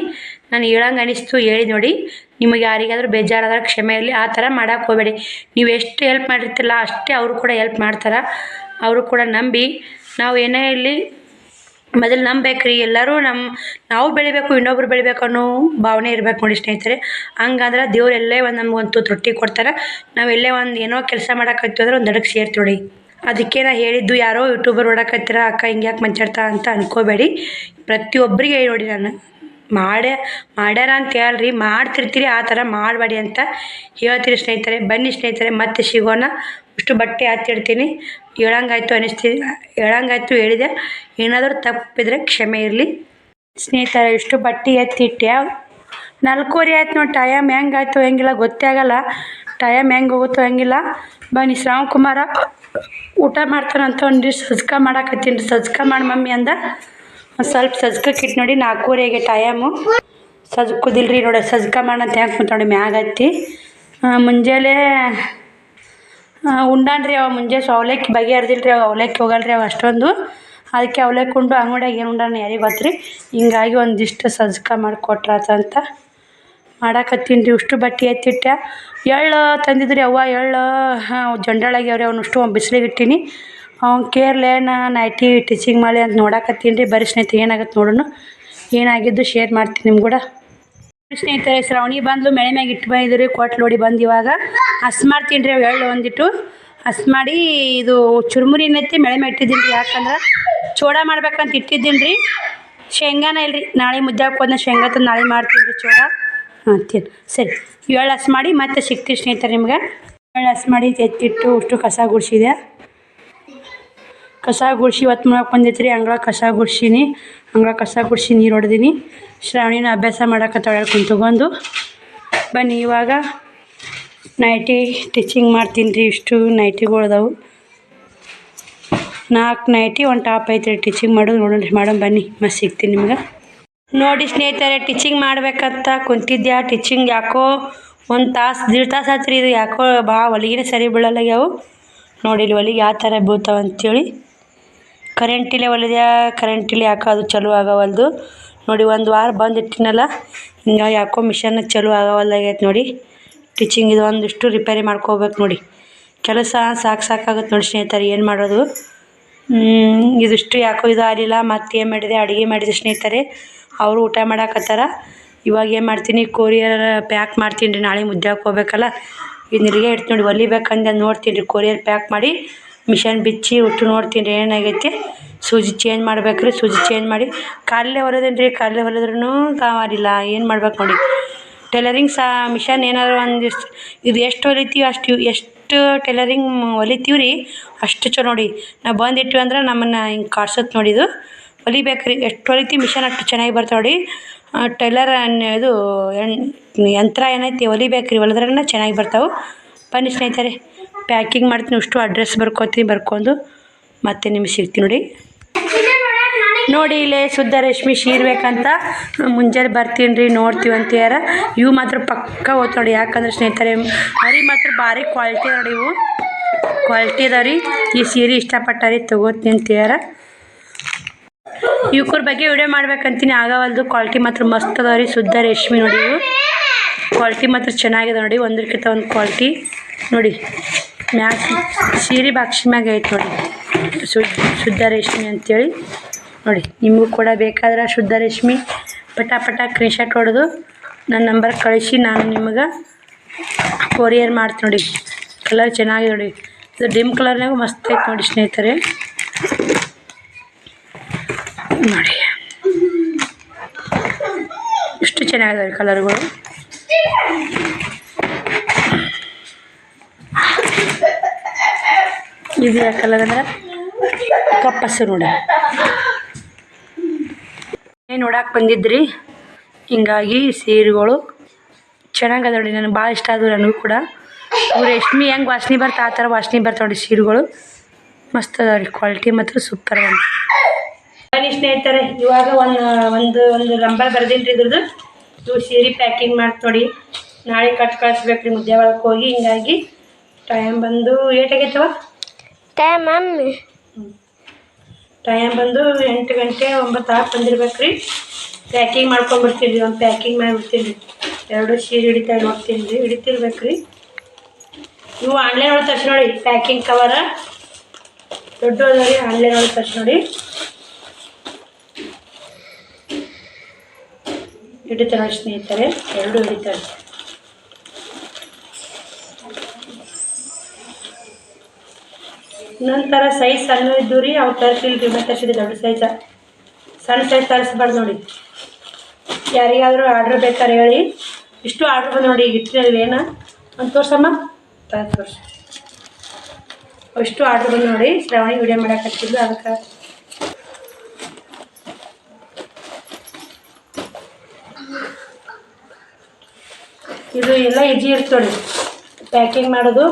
ನಾನು ಹೇಳಂಗೆ ಅನಿಸ್ತು, ಹೇಳಿ ನೋಡಿ. ನಿಮಗೆ ಯಾರಿಗಾದರೂ ಬೇಜಾರಾದ್ರೆ ಕ್ಷಮೆ ಇರಲಿ, ಆ ಥರ ಮಾಡೋಕೆ ಹೋಗಬೇಡಿ. ನೀವು ಎಷ್ಟು ಹೆಲ್ಪ್ ಮಾಡಿರ್ತಿಲ್ಲ ಅಷ್ಟೇ ಅವರು ಕೂಡ ಹೆಲ್ಪ್ ಮಾಡ್ತಾರೆ. ಅವರು ಕೂಡ ನಂಬಿ. ನಾವು ಏನೇ ಇರಲಿ, ಮೊದಲು ನಂಬಬೇಕ್ರಿ. ಎಲ್ಲರೂ ನಮ್ಮ ನಾವು ಬೆಳಿಬೇಕು, ಇನ್ನೊಬ್ರು ಬೆಳಿಬೇಕು ಅನ್ನೋ ಭಾವನೆ ಇರಬೇಕು ನೋಡಿ ಸ್ನೇಹಿತರೆ. ಹಂಗಂದ್ರೆ ದೇವ್ರು ಎಲ್ಲೇ ಒಂದು ನಮ್ಗೆ ಒಂದು ತೊಟ್ಟಿ ಕೊಡ್ತಾರೆ. ನಾವು ಎಲ್ಲೇ ಒಂದು ಏನೋ ಕೆಲಸ ಮಾಡಕತ್ತೀವಿ ಅಂದ್ರೆ ಒಂದು ದಡಕ್ಕೆ ಸೇರ್ತೀವಿ ಅದಕ್ಕೆ ನಾ ಹೇಳಿದ್ದು ಯಾರೋ ಯೂಟ್ಯೂಬರ್ ಓಡಾಕತ್ತೀರ, ಅಕ್ಕ ಹಿಂಗೆ ಯಾಕೆ ಮಂಚಾಡ್ತಾ ಅಂತ ಅನ್ಕೋಬೇಡಿ. ಪ್ರತಿಯೊಬ್ಬರಿಗೆ ಹೇಳಿ ನೋಡಿ ನಾನು. ಮಾಡೇ, ಮಾಡ್ಯಾರ ಅಂತ ಹೇಳ್ರಿ, ಮಾಡ್ತಿರ್ತೀರಿ, ಆ ಥರ ಮಾಡಬೇಡಿ ಅಂತ ಹೇಳ್ತೀರಿ ಸ್ನೇಹಿತರೆ. ಬನ್ನಿ ಸ್ನೇಹಿತರೆ, ಮತ್ತೆ ಸಿಗೋಣ. ಇಷ್ಟು ಬಟ್ಟೆ ಹತ್ತಿಡ್ತೀನಿ ಹೇಳಂಗಾಯ್ತು ಅನಿಸ್ತೀನಿ ಹೇಳಂಗಾಯ್ತು ಹೇಳಿದೆ. ಏನಾದರೂ ತಪ್ಪಿದ್ರೆ ಕ್ಷಮೆ ಇರಲಿ. ಸ್ನೇಹಿತರೆ, ಇಷ್ಟು ಬಟ್ಟೆ ಎತ್ತಿಟ್ಟೆ ನಾಲ್ಕೂವರೆ ಆಯ್ತು ನೋಡಿ, ಟೈಮ್ ಹೆಂಗಾಯ್ತು ಹೆಂಗಿಲ್ಲ, ಗೊತ್ತೇ ಆಗಲ್ಲ. ಟೈಮ್ ಹೆಂಗೆ ಹೋಗುತ್ತೋ ಹೆಂಗಿಲ್ಲ. ಬನ್ನಿ, ಶ್ರಾವಣ್ ಕುಮಾರ. ಊಟ ಮಾಡ್ತಾನಂತ ಒಂದು ಸಜ್ಕ ಮಾಡಾಕತ್ತೀನಿ ರೀ. ಸಜ್ಕ ಮಾಡಿ ಮಮ್ಮಿ ಅಂದ. ಒಂದು ಸ್ವಲ್ಪ ಸಜ್ಕಕ್ಕೆ ಇಟ್ಟು ನೋಡಿ ನಾಲ್ಕೂವರೆಗೆ ಟೈಮು. ಸಜ್ಕುದಿಲ್ಲ ರೀ ನೋಡಿ, ಸಜ್ಕ ಮಾಡಂತ ಹೆಂಗೆ ನೋಡಿ ಮ್ಯಾಗತ್ತಿ ಮುಂಜಾನೆ ಉಂಡಾನ ರೀ ಅವ ಮುಂಜೆ. ಅವಲಕ್ಕಿ ಬಗೆಹರ್ದಿಲ್ಲ ರೀ ಅವ ಅವಲಕ್ಕಿ ಹೋಗಲ್ಲ ರೀ ಅವ ಅಷ್ಟೊಂದು. ಅದಕ್ಕೆ ಅವಲಕ್ಕಿ ಉಂಡು, ಅಂಗಡಿಯಾಗ ಏನು ಉಂಡಾನ ಯಾರಿಗೆ ಗೊತ್ತು ರೀ ಹಿಂಗಾಗಿ ಒಂದಿಷ್ಟು ಸಜ್ಕ ಮಾಡಿಕೊಟ್ರಾತಂತ ಮಾಡಾಕತ್ತೀನಿ ರೀ, ಇಷ್ಟು ಬಟ್ಟೆ ಎತ್ತಿಟ್ಟೆ ಎಳ್ಳು ತಂದಿದ್ರಿ ಅವ್ವ, ಎಳ್ಳು, ಹಾಂ ಜೊಂಡಾಳಾಗ್ಯಾವ್ರಿ ಅವ್ನು ಅಷ್ಟು ಬಿಸಿಲಿಗೆ ಇಟ್ಟೀನಿ. ಅವ್ನು ಕೇರ್ಲೆ ನಾ ನೈಟಿ ಟೀಚಿಂಗ್ ಮಾಡಿ ಅಂತ ನೋಡಾಕತ್ತೀನಿ ರೀ. ಬರೀ ಸ್ನೇಹಿತರೆ ಏನಾಗುತ್ತೆ ನೋಡೋಣ ಏನಾಗಿದ್ದು ಶೇರ್ ಮಾಡ್ತೀನಿ ನಿಮ್ಮ ಕೂಡ. ಸ್ನೇಹಿತರೆ, ಶ್ರಾವಣಿ ಬಂದ್ಲು, ಮೆಳೆ ಮ್ಯಾಗೆ ಇಟ್ಟು ಬಂದಿದ್ರಿ, ಕೊಟ್ಲು ನೋಡಿ ಬಂದು ಇವಾಗ. ಹಸ್ ಮಾಡ್ತೀನಿ ರೀ, ಎಳ್ಳು ಒಂದಿಟ್ಟು. ಹಸ್ ಮಾಡಿ ಇದು ಚುರುಮುರಿ ಏನೈತಿ ಮೆಳೆ ಮ್ಯಾಗ ಇಟ್ಟಿದ್ದೀನಿ ರೀ, ಯಾಕಂದ್ರೆ ಚೋಡ ಮಾಡ್ಬೇಕಂತ ಇಟ್ಟಿದ್ದೀನಿ ರೀ. ಶೇಂಗಾನ ಇಲ್ರಿ, ನಾಳೆ ಮುದ್ದೆ ಹಾಕೋದನ್ನ ಶೇಂಗಾ ತಂದು ನಾಳೆ ಮಾಡ್ತೀನಿ ರೀ ಚೋಡ. ಹಾಂ, ತಿನ್. ಸರಿ. ಏಳು ಹಸು ಮಾಡಿ ಮತ್ತೆ ಸಿಗ್ತೀವಿ ಸ್ನೇಹಿತರೆ ನಿಮ್ಗೆ. ಏಳು ಹಸು ಮಾಡಿ ಎತ್ತಿಟ್ಟು ಅಷ್ಟು ಕಸ ಗುಡಿಸಿದೆ. ಕಸ ಗುಡಿಸಿ ಇವತ್ತು ಮುಳಕ್ಕೆ ಬಂದೈತ್ರಿ, ಅಂಗಳ ಕಸ ಗುಡ್ಸೀನಿ. ಅಂಗಳ ಕಸ ಗುಡಿಸಿ ನೀರು ಹೊಡೆದೀನಿ. ಶ್ರಾವಣಿನ ಅಭ್ಯಾಸ ಮಾಡಕತ್ತಾಳೆ ಕುಂತ್ಕೊಂಡು ಬನ್ನಿ, ಇವಾಗ ನೈಟಿ ಸ್ಟಿಚಿಂಗ್ ಮಾಡ್ತೀನಿ ರೀ ಇಷ್ಟು ನೈಟಿಗಳು ಅದಾವು. ನಾಲ್ಕು ನೈಟಿ, ಒಂದು ಟಾಪ್ ಐತ್ರಿ ಟೀಚಿಂಗ್ ಮಾಡೋದು ನೋಡೋಣ. ಮಾಡೋಣ ಬನ್ನಿ ಮತ್ತೆ ಸಿಗ್ತೀನಿ ನಿಮ್ಗೆ. ನೋಡಿ ಸ್ನೇಹಿತರೆ ಟೀಚಿಂಗ್ ಮಾಡಬೇಕಂತ ಕುಂತಿದ್ದೆ ಟೀಚಿಂಗ್ ಯಾಕೋ ಒಂದು ತಾಸು, ದೀಡ್ ತಾಸು ಆಯ್ತು ರೀ ಇದು ಯಾಕೋ ಭಾಳ ಹೊಲಿಗೆನೇ ಸರಿ ಬೀಳಲ್ಲಾಗ್ಯಾವು ನೋಡಿ ಇಲ್ಲಿ ಹೊಲಿಗೆ ಯಾವ ಥರ ಬೀಳ್ತಾವೆ ಅಂತೇಳಿ. ಕರೆಂಟಿಲೆ ಹೊಲಿದ್ಯಾ ಕರೆಂಟಿಲ್ಲ ಯಾಕೋ ಅದು ಚಲೋ ಆಗವಲ್ದು. ನೋಡಿ ಒಂದು ವಾರ ಬಂದು ಇಟ್ಟಿನಲ್ಲ ಹಿಂಗಾಗಿ ಯಾಕೋ ಮಿಷನ್ ಚಲೋ ಆಗವಲ್ದಾಗೈತೆ ನೋಡಿ. ಟೀಚಿಂಗ್ ಇದು ಒಂದಿಷ್ಟು ರಿಪೇರಿ ಮಾಡ್ಕೋಬೇಕು ನೋಡಿ. ಕೆಲಸ ಸಾಕು ಸಾಕಾಗುತ್ತೆ ನೋಡಿ ಸ್ನೇಹಿತರೆ, ಏನು ಮಾಡೋದು? ಇದಿಷ್ಟು ಯಾಕೋ ಇದು ಆಗಲಿಲ್ಲ ಮತ್ತೆ ಏನು ಮಾಡಿದೆ, ಅಡುಗೆ ಮಾಡಿದೆ ಸ್ನೇಹಿತರೆ. ಅವರು ಊಟ ಮಾಡಕತ್ತಾರ. ಇವಾಗ ಏನು ಮಾಡ್ತೀನಿ ಕೊರಿಯರ್ ಪ್ಯಾಕ್ ಮಾಡ್ತೀನಿ ರೀ, ನಾಳೆ ಮುದ್ದೆ ಹೋಗ್ಬೇಕಲ್ಲ. ಇದು ನಿರಿಗೆ ಇಡ್ತೀನಿ ನೋಡಿ ಹೊಲಿಬೇಕಂದು ನೋಡ್ತೀನಿ ರೀ ಕೊರಿಯರ್ ಪ್ಯಾಕ್ ಮಾಡಿ ಮಿಷನ್ ಬಿಚ್ಚಿ ಉಟ್ಟು ನೋಡ್ತೀನಿ ರೀ, ಏನಾಗೈತಿ. ಸೂಜಿ ಚೇಂಜ್ ಮಾಡ್ಬೇಕು ರೀ ಸೂಜಿ ಚೇಂಜ್ ಮಾಡಿ. ಕಾಲೇ ಹೊಲಿಯೋದೇನ್ರಿ ರೀ ಕಾಲೇ ಹೊಲಿದ್ರೂ ಗಾವಾರಿಲ್ಲ ಏನು ಮಾಡ್ಬೇಕು ನೋಡಿ. ಟೈಲರಿಂಗ್ ಸಹ ಮಿಷನ್ ಏನಾದ್ರು ಒಂದಿಷ್ಟು ಇದು ಎಷ್ಟು ಹೊಲಿತೀವಿ ಅಷ್ಟು ಎಷ್ಟು ಟೈಲರಿಂಗ್ ಹೊಲಿತೀವಿ ರೀ ಅಷ್ಟು ಚಲೋ ನೋಡಿ. ನಾವು ಬಂದಿಟ್ವಿ ಅಂದ್ರೆ ನಮ್ಮನ್ನು ಹಿಂಗೆ ನೋಡಿ ಇದು ಹೊಲಿಬೇಕು ರೀ ಎಷ್ಟು ಹೊಲಿತೀವಿ ಮಿಷನ್ ಅಷ್ಟು ಚೆನ್ನಾಗಿ ಬರ್ತಾವೆ ನೋಡಿ. ಟೈಲರ್ ಎಣ್- ಯಂತ್ರ ಏನೈತಿ ಹೊಲಿಬೇಕ್ರಿ. ಹೊಲಿದ್ರೇ ಚೆನ್ನಾಗಿ ಬರ್ತಾವೆ. ಬನ್ನಿ ಸ್ನೇಹಿತರೆ, ಪ್ಯಾಕಿಂಗ್ ಮಾಡ್ತೀನಿ. ಅಷ್ಟು ಅಡ್ರೆಸ್ ಬರ್ಕೊತೀನಿ, ಬರ್ಕೊಂಡು ಮತ್ತೆ ನಿಮ್ಗೆ ಸಿಗ್ತೀನಿ ನೋಡಿ. ನೋಡಿ ಇಲ್ಲೇ ಶುದ್ಧ ರೇಷ್ಮೆ ಸೀರ್ಬೇಕಂತ ಮುಂಜಾನೆ ಬರ್ತೀನಿ ರೀ, ನೋಡ್ತೀವಿ ಅಂತೀಯಾರ ಇವು ಮಾತ್ರ ಪಕ್ಕ ಓದ್ ನೋಡಿ. ಯಾಕಂದ್ರೆ ಸ್ನೇಹಿತರೆ, ಮರಿ ಮಾತ್ರ ಭಾರಿ ಕ್ವಾಲಿಟಿ ನೋಡಿ ಇವು. ಕ್ವಾಲಿಟಿ ಅದಾವ ರೀ. ಈ ಸೀರೆ ಇಷ್ಟಪಟ್ಟಾರಿ ಅಂತ ಅಂತೀಯಾರ ಇವ್ಕರ ಬಗ್ಗೆ ವಿಡಿಯೋ ಮಾಡ್ಬೇಕಂತೀನಿ. ಆಗವಲ್ದು ಕ್ವಾಲಿಟಿ ಮಾತ್ರ ಮಸ್ತ್ ಅದಾವ ರೀ. ಶುದ್ಧ ರೇಷ್ಮೆ ನೋಡಿ ಇವು. ಕ್ವಾಲಿಟಿ ಮಾತ್ರ ಚೆನ್ನಾಗಿದೆ ನೋಡಿ. ಒಂದಕ್ಕಿಂತ ಒಂದು ಕ್ವಾಲಿಟಿ. ನೋಡಿ, ಮ್ಯಾಗ ಸೀರೆ ಬಾಕ್ಷಿ ಮ್ಯಾಗ ಐತೆ ನೋಡಿ. ಶುದ್ಧ ಶುದ್ಧ ರೇಷ್ಮೆ ಅಂತೇಳಿ. ನೋಡಿ, ನಿಮಗೂ ಕೂಡ ಬೇಕಾದ್ರೆ ಶುದ್ಧ ರೇಷ್ಮೆ. ಪಟ ಪಟ ಕ್ರೀಶಾಟ್ ಹೊಡೆದು ನನ್ನ ನಂಬರ್ ಕಳಿಸಿ. ನಾನು ನಿಮಗೆ ಕೊರಿಯರ್ ಮಾಡ್ತೀನಿ ನೋಡಿ. ಕಲರ್ ಚೆನ್ನಾಗಿದೆ ನೋಡಿ. ಇದು ಡಿಮ್ ಕಲರ್ನಾಗೂ ಮಸ್ತ್ ಐತೆ ನೋಡಿ ಸ್ನೇಹಿತರೆ. ನೋಡಿ ಎಷ್ಟು ಚೆನ್ನಾಗಿದಾವೆ ಕಲರ್ಗಳು. ಇದು ಯಾವ ಕಲರ್ ಅಂದ್ರೆ? ಕಪ್ಪಸು ನೋಡಿ ನೋಡಕ್ ನೋಡಕ್ಕೆ ಬಂದಿದ್ರಿ? ಹಿಂಗಾಗಿ ಸೀರೆಗಳು ಚೆನ್ನಾಗದ ನೋಡಿ, ನನಗೆ ಭಾಳ ಇಷ್ಟ ಆದವು ನನಗೂ ಕೂಡ. ರೇಷ್ಮಿ ಹೆಂಗೆ ವಾಸನೆ ಬರ್ತಾ, ಆ ಥರ ವಾಸನೆ ಬರ್ತಾವೆ ನೋಡಿ ಸೀರೆಗಳು. ಮಸ್ತ್ ಅದಾವ ರೀ, ಕ್ವಾಲಿಟಿ ಮಾತ್ರ ಸೂಪರ್ ಅದ ಬನ್ನಿ ಸ್ನೇಹಿತರೆ ಇವಾಗ ಒಂದು ಒಂದು ಒಂದು ನಂಬರ್ ಬರ್ದೀನಿ ರೀ ಇದ್ರದ್ದು. ಇವು ಸೀರೆ ಪ್ಯಾಕಿಂಗ್ ಮಾಡಿ ನೋಡಿ ನಾಳೆ ಕಟ್ ಕಳಿಸ್ಬೇಕು ರೀ ಮುದ್ದೆ ಒಳಗೆ ಹೋಗಿ ಹಿಂಗಾಗಿ ಟೈಮ್ ಬಂದು ಏಟಾಗೈತವ ಟೈಮ್ ಟೈಮ್ ಬಂದು ಎಂಟು ಗಂಟೆ ಒಂಬತ್ತು ಆರು ಬಂದಿರ್ಬೇಕು ರೀ ಪ್ಯಾಕಿಂಗ್ ಮಾಡ್ಕೊಂಡ್ಬಿಡ್ತೀನಿ ರೀ ಒಂದು ಪ್ಯಾಕಿಂಗ್ ಮಾಡಿಬಿಡ್ತೀನಿ ರೀ ಎರಡು ಸೀರೆ ಹಿಡಿತಾ ನೋಡ್ತೀನಿ ರೀ ಹಿಡಿತಿರ್ಬೇಕು ರೀ ಇವು ಆನ್ಲೈನ್ ಒಳಗೆ ತರ್ಸಿ ನೋಡಿ ಪ್ಯಾಕಿಂಗ್ ಕವರ ದೊಡ್ಡ ಆನ್ಲೈನ್ ಒಳಗೆ ತರ್ಸಿ ನೋಡಿ. ಹಿಡಿತಾರೆ ನೋಡಿ ಸ್ನೇಹಿತರೆ, ಎರಡು ಹಿಡಿತಾರೆ. ನಂತರ ಸೈಜ್ ಸಣ್ಣ ಇದ್ದು ರೀ, ಅವ್ರು ತರಿಸಿಲ್ಲ ರೀ ಮತ್ತೆ ತರಿಸಿದ್ರಿ ದೊಡ್ಡ ಸೈಜ ಸಣ್ಣ ಸೈಜ್ ತರಿಸ್ಬಾರ್ದು ನೋಡಿ. ಯಾರಿಗಾದರೂ ಆರ್ಡ್ರ್ ಬೇಕಾದ್ರೆ ಹೇಳಿ. ಇಷ್ಟು ಆರ್ಡ್ರ್ ಬಂದು ನೋಡಿ ಈಗ ಇಟ್ಟಿನಲ್ಲಿ ಏನ? ಒಂದು ತೋರ್ಸಮ್ಮ. ತೋರ್ಸು ಇಷ್ಟು ಆರ್ಡ್ರ್ ಬಂದು ನೋಡಿ, ಶ್ರಾವಣಿ ವಿಡಿಯೋ ಮಾಡಕ್ಕೆ ಅದಕ್ಕೆ ಇದು ಎಲ್ಲ ಈಜಿ ಇರ್ತದೆ ಪ್ಯಾಕಿಂಗ್ ಮಾಡೋದು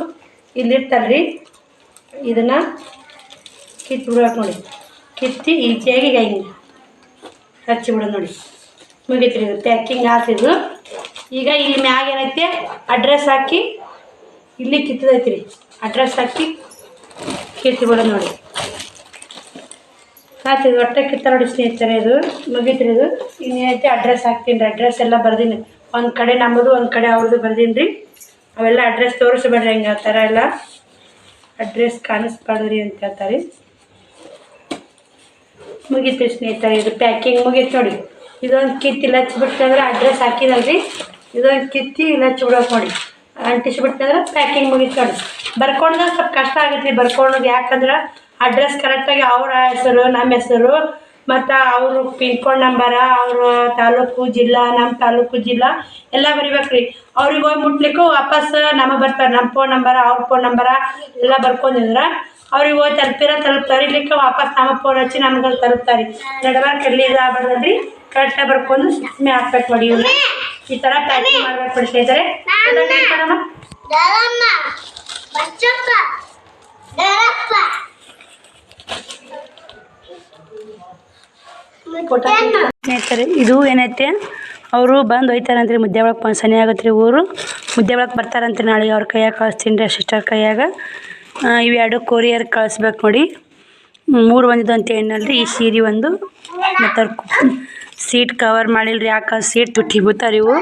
ಇಲ್ಲಿರ್ತಾರೆ ರೀ ಇದನ್ನು ಕಿತ್ಬಿಡ್ಬೇಕು ನೋಡಿ. ಕಿತ್ತಿ ಈಜಿಯಾಗಿ ಹಚ್ಚಿ ಬಿಡೋದು ನೋಡಿ. ಮುಗಿತ್ರಿ ಇದು ಪ್ಯಾಕಿಂಗ್ ಆತಿದ್ದು ಈಗ ಇಲ್ಲಿ ಮ್ಯಾಗ ಏನೈತೆ? ಅಡ್ರೆಸ್ ಹಾಕಿ ಇಲ್ಲಿ ಕಿತ್ತದೈತಿ ರೀ ಅಡ್ರೆಸ್ ಹಾಕಿ ಕಿತ್ತಿ ಬಿಡೋದು ನೋಡಿ. ಆಯ್ತು ಇದು ಒಟ್ಟೆ ಕಿತ್ತ ನೋಡಿ ಸ್ನೇಹಿತರೆ ಇದು. ಮುಗಿತ್ರಿ ಇದು. ಇನ್ನೇನೈತೆ? ಅಡ್ರೆಸ್ ಹಾಕ್ತೀನಿ ರೀ. ಅಡ್ರೆಸ್ ಎಲ್ಲ ಬರ್ದೀನಿ. ಒಂದು ಕಡೆ ನಮ್ಮದು ಒಂದು ಕಡೆ ಅವ್ರದ್ದು ಬಂದೀನಿ ರೀ ಅವೆಲ್ಲ ಅಡ್ರೆಸ್ ತೋರಿಸ್ಬೇಡ್ರಿ ಹಂಗೆ ಆ ಎಲ್ಲ. ಅಡ್ರೆಸ್ ಕಾಣಿಸ್ಬಾರ್ದ್ರಿ ಅಂತ ಹೇಳ್ತಾರೆ. ಮುಗೀತು ಸ್ನೇಹಿತರೆ, ಇದು ಪ್ಯಾಕಿಂಗ್ ಮುಗೀತು ನೋಡಿ. ಇದೊಂದು ಕಿತ್ತು ಇಲ್ಲ ಹಚ್ಬಿಡ್ತಂದ್ರೆ ಅಡ್ರೆಸ್ ಹಾಕಿದಲ್ರಿ. ಇದೊಂದು ಕಿತ್ತಿ ಇಲ್ಲ ಹಚ್ಬಿಡೋಕೆ ನೋಡಿ. ಅಂಟಿಸ್ಬಿಡ್ತಂದ್ರೆ ಪ್ಯಾಕಿಂಗ್ ಮುಗೀತು ನೋಡಿ. ಬರ್ಕೊಂಡ್ರೆ ಸ್ವಲ್ಪ ಕಷ್ಟ ಆಗುತ್ತೆ ಬರ್ಕೊಂಡು ಯಾಕಂದ್ರೆ ಅಡ್ರೆಸ್ ಕರೆಕ್ಟಾಗಿ ಅವ್ರ ಹೆಸರು ನಮ್ಮ ಹೆಸರು ಮತ್ತು ಅವರು ಪಿನ್ ಕೋಡ್ ನಂಬರ ಅವ್ರ ತಾಲೂಕು ಜಿಲ್ಲಾ ನಮ್ಮ ತಾಲೂಕು ಜಿಲ್ಲಾ ಎಲ್ಲ ಬರಿಬೇಕು ರೀ ಅವ್ರಿಗೆ ಹೋಗಿ ಮುಟ್ಲಿಕ್ಕೂ ವಾಪಸ್ ನಮಗೆ ಬರ್ತಾರೆ. ನಮ್ಮ ಫೋನ್ ನಂಬರ ಅವ್ರ ಫೋನ್ ನಂಬರ ಎಲ್ಲ ಬರ್ಕೊಂಡಿದ್ರೆ. ಅವ್ರಿಗೆ ಹೋಗಿ ತಲುಪಿರ ತಲುಪ್ತಾರೆ ತರಿಲಿಕ್ಕೆ ವಾಪಸ್ ನಮಗೆ ಫೋನ್ ಹಚ್ಚಿ ನಮ್ಗೆ ತಲುಪ್ತಾರೆ. ನಡಬಾರ್ದು ಕಡ್ಲಿ ಇದಾಗಬಾರ್ದಲ್ರಿ ಕರೆಕ್ಟಾಗಿ ಬರ್ಕೊಂಡು ಸುಮ್ಮನೆ ಹಾಕ್ಬೇಕು ನೋಡಿ ಇವ್ರು ಈ ಥರ ಪ್ಯಾಕಿಂಗ್ ಮಾಡ್ಬೇಕು ಸ್ನೇಹಿತರೆ ಇದನ್ನ ಸ್ನೇಹಿತರೆ, ಇದು ಏನೈತೆ? ಅವರು ಬಂದು ಹೋಯ್ತಾರಂತ್ರಿ ಮುದ್ದೆ ಒಳಗೆ ಬಂದು ಸನಿ ಆಗತ್ತೆ ರೀ ಊರು. ಮುದ್ದೆ ಒಳಗೆ ಬರ್ತಾರಂತ್ರಿ ನಾಳೆ ಅವ್ರ ಕೈಯಾಗ ಕಳಿಸ್ತೀನಿ ರೀ ಸಿಸ್ಟರ್ ಕೈಯಾಗ. ಇವೆರಡು ಕೊರಿಯರ್ ಕಳಿಸ್ಬೇಕು ನೋಡಿ. ಮೂರು ಬಂದಿದ್ದು ಅಂತ ಏನಲ್ರಿ ಈ ಸೀರೆ ಒಂದು. ಮತ್ತು ಸೀಟ್ ಕವರ್ ಮಾಡಿಲ್ಲ ರೀ ಯಾಕೆ ಸೀಟ್ ತುಟ್ಟಿ ಬೀಳ್ತಾವೆ ಇವು.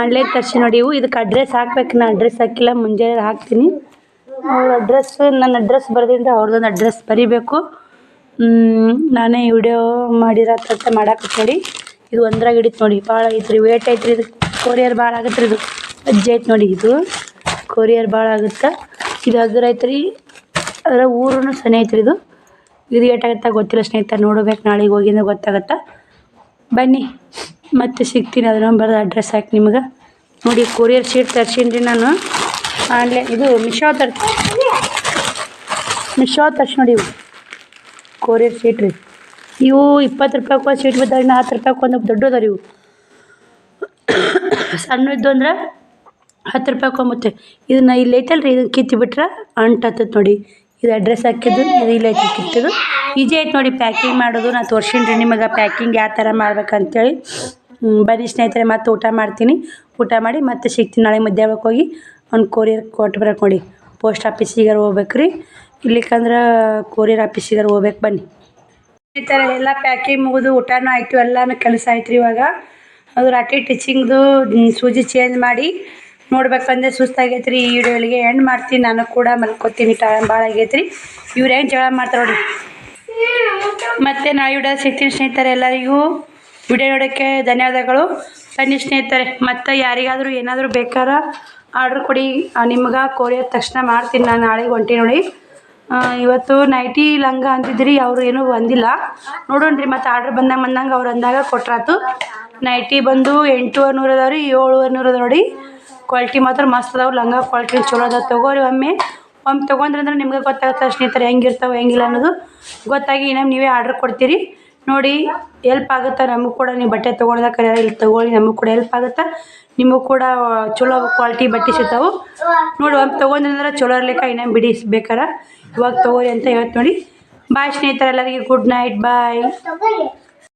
ಆನ್ಲೈನ್ ತರಿಸಿ ನೋಡಿ ಇವು. ಇದಕ್ಕೆ ಅಡ್ರೆಸ್ ಹಾಕ್ಬೇಕು ನಾನು ಅಡ್ರೆಸ್ ಹಾಕಿಲ್ಲ, ಮುಂಜಾನೆ ಹಾಕ್ತೀನಿ. ಅವ್ರ ಅಡ್ರೆಸ್ ನನ್ನ ಅಡ್ರೆಸ್ ಬರೆದಿಂದ ಅವ್ರದ್ದೊಂದು ಅಡ್ರೆಸ್ ಬರಿಬೇಕು. ನಾನೇ ವಿಡಿಯೋ ಮಾಡಿರತ್ತ ಮಾಡಕ್ಕೆ ನೋಡಿ. ಇದು ಒಂದ್ರಾಗ ಹಿಡಿತು ನೋಡಿ. ಭಾಳ ಐತ್ರಿ ವೇಟ್ ಐತ್ರಿ ಇದು. ಕೊರಿಯರ್ ಭಾಳ ಆಗತ್ತೆ ಇದು. ಅಜ್ಜಿ ಐತೆ ನೋಡಿ ಇದು. ಕೊರಿಯರ್ ಭಾಳ ಆಗುತ್ತೆ. ಇದು ಹಗ್ರ ಐತ್ರಿ, ಅದರ ಊರು ಸನಿ ಐತ್ರಿ ಇದು. ಇದು ಏಟಾಗತ್ತೆ ಗೊತ್ತಿಲ್ಲ ಸ್ನೇಹಿತ ನೋಡ್ಬೇಕು ನಾಳೆಗೆ ಹೋಗಿಂದ ಗೊತ್ತಾಗತ್ತೆ. ಬನ್ನಿ, ಮತ್ತೆ ಸಿಗ್ತೀನಿ. ಅದನ್ನ ಬರೋದು ಅಡ್ರೆಸ್ ಹಾಕಿ ನಿಮ್ಗೆ. ನೋಡಿ ಕೊರಿಯರ್ ಶೀಟ್ ತರ್ಸೀನಿ ನಾನು. ಆನ್ಲೈನ್, ಇದು ಮಿಶೋ ತರ್ಸಿ ಮಿಶೋ ತರ್ಸಿ ನೋಡಿ ಕೊರಿಯರ್ ಸೀಟ್ ರೀ. ಇವು ಇಪ್ಪತ್ತು ರೂಪಾಯಿಗೆ ಒಂದು ಸೀಟ್ ಬಿದ್ದಾಗ ಹತ್ತು ರೂಪಾಯಿಗೆ ಒಂದು ದೊಡ್ಡ ಅದಾವ ಇವು. ಸಣ್ಣ ಇದ್ದು ಅಂದ್ರೆ ಹತ್ತು ರೂಪಾಯಿ ಕೊಂಬತ್ತೆ ಇದನ್ನ ಇಲ್ಲಿ ಐತಲ್ಲ ರೀ ಇದನ್ನ ಕಿತ್ತು ಬಿಟ್ರೆ ಅಂಟು ಹತ್ತದ ನೋಡಿ. ಇದು ಅಡ್ರೆಸ್ ಹಾಕಿದ್ದು, ಇದು ಇಲ್ಲಿ ಐತಿ ಕಿತ್ತದು. ಈಜಿ ಐತೆ ನೋಡಿ ಪ್ಯಾಕಿಂಗ್ ಮಾಡೋದು ನಾನು ತೋರ್ಸಿನಿ ರೀ ನಿಮಗೆ ಪ್ಯಾಕಿಂಗ್ ಯಾವ ಥರ ಮಾಡ್ಬೇಕಂತೇಳಿ. ಬನ್ನಿ ಸ್ನೇಹಿತರೆ, ಮತ್ತೆ ಊಟ ಮಾಡ್ತೀನಿ. ಊಟ ಮಾಡಿ ಮತ್ತೆ ಸಿಗ್ತೀನಿ ನಾಳೆ ಮಧ್ಯಾಹ್ನಕ್ಕೆ ಹೋಗಿ ಒಂದು ಕೊರಿಯರ್ ಕೊಟ್ಟು ಬರಕ್ಕೆ ನೋಡಿ. ಪೋಸ್ಟ್ ಆಫೀಸಿಗೆ ಹೋಗ್ಬೇಕು ರೀ ಇಲ್ಲಿಕಂದ್ರೆ ಕೊರಿಯರ್ ಆಫೀಸಿಗಾರ ಹೋಗ್ಬೇಕು ಬನ್ನಿ. ಈ ಥರ ಎಲ್ಲ ಪ್ಯಾಕಿಂಗ್ ಮುಗಿದು ಊಟನೂ ಆಯಿತು, ಎಲ್ಲನೂ ಕೆಲಸ ಆಯ್ತು ಇವಾಗ. ಅದು ರಾಟಿ ಟೀಚಿಂಗ್ದು ಸೂಜಿ ಚೇಂಜ್ ಮಾಡಿ ನೋಡ್ಬೇಕಂದ್ರೆ ಸುಸ್ತಾಗೈತೆ ರೀ ಈ ವಿಡಿಯೋಗಳಿಗೆ ಎಂಡ್ ಮಾಡ್ತೀನಿ, ನಾನು ಕೂಡ ಮಲ್ಕೋತೀನಿ ಟೈಮ್ ಭಾಳ ಆಗೈತೆ ರೀ ಇವ್ರು ಹೆಂಗೆ ಜಗಳ ಮಾಡ್ತಾರೆ ನೋಡಿ ಮತ್ತೆ ನಾ ವಿಡಿಯೋ ಸಿಗ್ತೀನಿ ಸ್ನೇಹಿತರೆ ಎಲ್ಲರಿಗೂ. ವಿಡಿಯೋ ನೋಡೋಕ್ಕೆ ಧನ್ಯವಾದಗಳು. ಬನ್ನಿ ಸ್ನೇಹಿತರೆ, ಮತ್ತು ಯಾರಿಗಾದರೂ ಏನಾದರೂ ಬೇಕಾರ ಆರ್ಡ್ರ್ ಕೊಡಿ. ನಿಮ್ಗೆ ಕೊರಿಯರ್ ತಕ್ಷಣ ಮಾಡ್ತೀನಿ, ನಾನು ನಾಳೆಗೆ ಹೊಂಟಿ ನೋಡಿ. ಇವತ್ತು ನೈಟಿ ಲಂಗ ಅಂತಿದ್ರಿ ಅವ್ರು ಏನೂ ಬಂದಿಲ್ಲ. ನೋಡೋಣ್ರಿ, ಮತ್ತು ಆರ್ಡ್ರ್ ಬಂದಂಗ ಬಂದಂಗೆ ಅವ್ರು ಅಂದಾಗ ಕೊಟ್ರಾತು. ನೈಟಿ ಬಂದು ಎಂಟು ನೂರು ಅದಾವ ರೀ ನೂರು ಅದಾವ ನೋಡಿ. ಕ್ವಾಲಿಟಿ ಮಾತ್ರ ಮಸ್ತ್ ಅದಾವ, ಲಂಗ ಕ್ವಾಲಿಟಿ ಚಲೋ ಅದಾವ. ತೊಗೋರಿ ಒಮ್ಮೆ. ಒಮ್ಮೆ ತೊಗೊಂಡ್ರೆ ಅಂದ್ರೆ ನಿಮ್ಗೆ ಗೊತ್ತಾಗುತ್ತೆ ಸ್ನೇಹಿತರೆ, ಹೆಂಗಿರ್ತಾವೆ, ಹೆಂಗಿಲ್ಲ ಅನ್ನೋದು. ಗೊತ್ತಾಗಿ ಇನ್ನೊಮ್ಮೆ ನೀವೇ ಆರ್ಡ್ರ್ ಕೊಡ್ತೀರಿ. ನೋಡಿ ಎಲ್ಪ್ ಆಗುತ್ತೆ ನಮಗೂ ಕೂಡ, ನೀವು ಬಟ್ಟೆ ಕರೆ, ಇಲ್ಲಿ ತೊಗೊಳ್ಳಿ, ನಮಗೂ ಕೂಡ ಹೆಲ್ಪ್ ಆಗುತ್ತೆ. ನಿಮಗೂ ಕೂಡ ಚಲೋ ಕ್ವಾಲಿಟಿ ಬಟ್ಟೆ ಸಿಗ್ತಾವೆ. ನೋಡಿ ಒಂದು ತೊಗೊಂಡ್ರೆ ಚಲೋ ಇರ್ಲಿಕ್ಕೆ ಇನ್ನೇನು ಬಿಡಿ ಬೇಕಾರ. ಇವಾಗ ತೊಗೋರಿ ಅಂತ ಹೇಳ್ತೀನಿ ನೋಡಿ. ಬಾಯ್ ಸ್ನೇಹಿತರೆ ಎಲ್ಲರಿಗೆ ಗುಡ್ ನೈಟ್ ಬಾಯ್